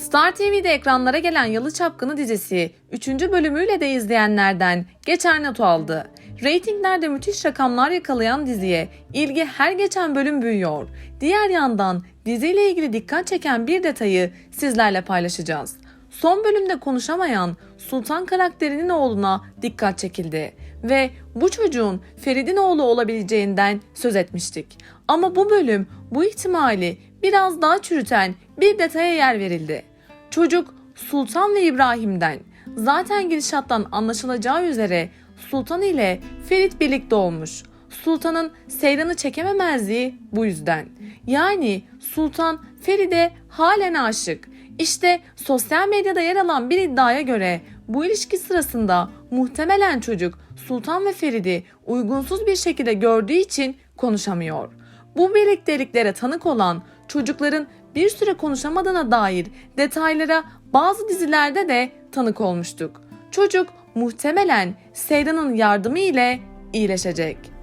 Star TV'de ekranlara gelen Yalı Çapkını dizisi 3. bölümüyle de izleyenlerden geçer not aldı. Reytinglerde müthiş rakamlar yakalayan diziye ilgi her geçen bölüm büyüyor. Diğer yandan diziyle ilgili dikkat çeken bir detayı sizlerle paylaşacağız. Son bölümde konuşamayan Sultan karakterinin oğluna dikkat çekildi ve bu çocuğun Ferid'in oğlu olabileceğinden söz etmiştik. Ama bu bölüm bu ihtimali biraz daha çürüten bir detaya yer verildi. Çocuk Sultan ve İbrahim'den. Zaten gidişattan anlaşılacağı üzere Sultan ile Ferit birlikte olmuş. Sultan'ın Seyran'ı çekememezliği bu yüzden. Yani Sultan Ferid'e halen aşık. İşte sosyal medyada yer alan bir iddiaya göre bu ilişki sırasında muhtemelen çocuk Sultan ve Ferid'i uygunsuz bir şekilde gördüğü için konuşamıyor. Bu birlikteliklere tanık olan çocukların bir süre konuşamadığına dair detaylara bazı dizilerde de tanık olmuştuk. Çocuk muhtemelen Seyran'ın yardımı ile iyileşecek.